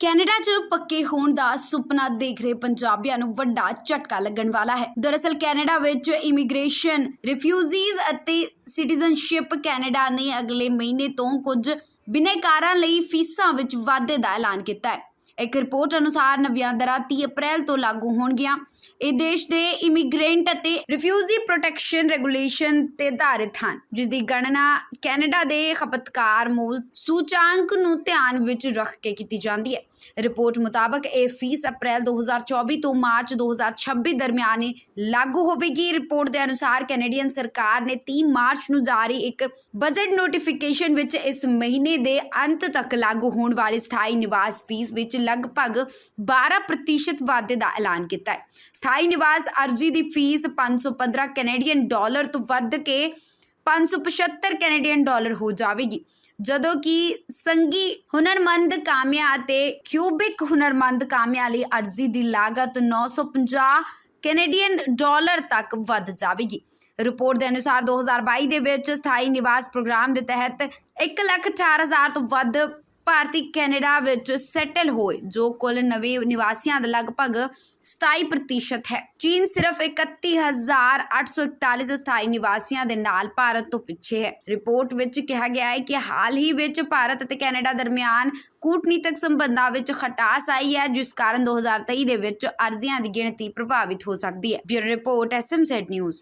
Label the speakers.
Speaker 1: Canada 'ਚ ਪੱਕੇ ਹੋਣ ਦਾ ਸੁਪਨਾ ਦੇਖ ਰਹੇ ਪੰਜਾਬੀਆਂ ਨੂੰ ਵੱਡਾ ਝਟਕਾ ਲੱਗਣ ਵਾਲਾ ਹੈ। ਦਰਅਸਲ ਕੈਨੇਡਾ ਵਿੱਚ ਇਮੀਗ੍ਰੇਸ਼ਨ, ਰਿਫਿਊਜੀਜ਼ ਅਤੇ ਸਿਟੀਜ਼ਨਸ਼ਿਪ ਕੈਨੇਡਾ ਨੇ ਅਗਲੇ ਮਹੀਨੇ ਤੋਂ ਕੁਝ ਬਿਨੈਕਾਰਾਂ ਲਈ ਫੀਸਾਂ ਵਿੱਚ ਵਾਧੇ ਦਾ ਐਲਾਨ ਕੀਤਾ ਹੈ। ਇੱਕ ਰਿਪੋਰਟ ਅਨੁਸਾਰ ਨਵੀਆਂ ਦਰਾਂ 30 ਅਪ੍ਰੈਲ ਤੋਂ ਲਾਗੂ ਹੋਣਗੀਆਂ। ਇਹ ਦੇਸ਼ ਦੇ ਇਮੀਗ੍ਰੈਂਟ ਅਤੇ ਰਿਫਿਊਜੀ ਪ੍ਰੋਟੈਕਸ਼ਨ ਰੈਗੂਲੇਸ਼ਨ ਤੇ ਆਧਾਰਿਤ ਹਨ ਜਿਸ ਦੀ ਗਣਨਾ ਕੈਨੇਡਾ ਦੇ ਖਪਤਕਾਰ ਮੂਲ ਸੂਚਾਂਕ ਨੂੰ ਧਿਆਨ ਵਿੱਚ ਰੱਖ ਕੇ ਕੀਤੀ ਜਾਂਦੀ ਹੈ। ਰਿਪੋਰਟ ਮੁਤਾਬਕ ਇਹ ਫੀਸ ਅਪ੍ਰੈਲ 2024 ਤੋਂ ਮਾਰਚ 2026 ਦਰਮਿਆਨ ਲਾਗੂ ਹੋਵੇਗੀ। ਰਿਪੋਰਟ ਦੇ ਅਨੁਸਾਰ ਕੈਨੇਡੀਅਨ ਸਰਕਾਰ ਨੇ 30 ਮਾਰਚ ਨੂੰ ਜਾਰੀ ਇੱਕ ਬਜਟ ਨੋਟੀਫਿਕੇਸ਼ਨ ਵਿੱਚ ਇਸ ਮਹੀਨੇ ਦੇ ਅੰਤ ਤੱਕ ਲਾਗੂ ਹੋਣ ਵਾਲੀ ਸਥਾਈ ਨਿਵਾਸ ਫੀਸ ਵਿੱਚ ਲਗਭਗ 12% ਵਾਧੇ ਦਾ ਐਲਾਨ ਕੀਤਾ ਹੈ। ਸਥਾਈ ਨਿਵਾਸ ਅਰਜ਼ੀ ਦੀ ਫੀਸ 515 ਕੈਨੇਡੀਅਨ ਡਾਲਰ ਤੋਂ ਵੱਧ ਕੇ 575 ਕੈਨੇਡੀਅਨ ਡਾਲਰ ਹੋ ਜਾਵੇਗੀ। ਜਦੋਂ ਕਿ ਸੰਗੀ ਹੁਨਰਮੰਦ ਕਾਮਿਆਂ ਅਤੇ ਕਿਊਬਿਕ ਹੁਨਰਮੰਦ ਕਾਮਿਆਂ ਲਈ ਅਰਜ਼ੀ ਦੀ ਲਾਗਤ 950 ਕੈਨੇਡੀਅਨ ਡਾਲਰ ਤੱਕ ਵੱਧ ਜਾਵੇਗੀ। ਰਿਪੋਰਟ ਦੇ ਅਨੁਸਾਰ 2022 ਦੇ ਵਿੱਚ ਸਥਾਈ ਨਿਵਾਸ ਪ੍ਰੋਗਰਾਮ ਦੇ ਤਹਿਤ 118000 ਤੋਂ ਵੱਧ ਭਾਰਤੀ ਕੈਨੇਡਾ ਵਿੱਚ ਸੈਟਲ ਹੋਏ, ਜੋ ਕੁੱਲ ਨਵੇਂ ਨਿਵਾਸੀਆਂ ਦਾ ਲਗਭਗ 27% ਹੈ। ਚੀਨ ਸਿਰਫ 31841 ਸਥਾਈ ਨਿਵਾਸੀਆਂ ਦੇ ਨਾਲ ਭਾਰਤ ਤੋਂ ਪਿੱਛੇ ਹੈ। ਰਿਪੋਰਟ ਵਿੱਚ ਕਿਹਾ ਗਿਆ ਹੈ ਕਿ ਹਾਲ ਹੀ ਵਿੱਚ ਭਾਰਤ ਅਤੇ ਕੈਨੇਡਾ ਦਰਮਿਆਨ ਕੂਟਨੀਤਕ ਸੰਬੰਧਾਂ ਵਿੱਚ ਖਟਾਸ ਆਈ ਹੈ, ਜਿਸ ਕਾਰਨ 2023 ਦੇ ਵਿੱਚ ਅਰਜ਼ੀਆਂ ਦੀ ਗਿਣਤੀ ਪ੍ਰਭਾਵਿਤ ਹੋ ਸਕਦੀ ਹੈ। Bureau report SMZ news.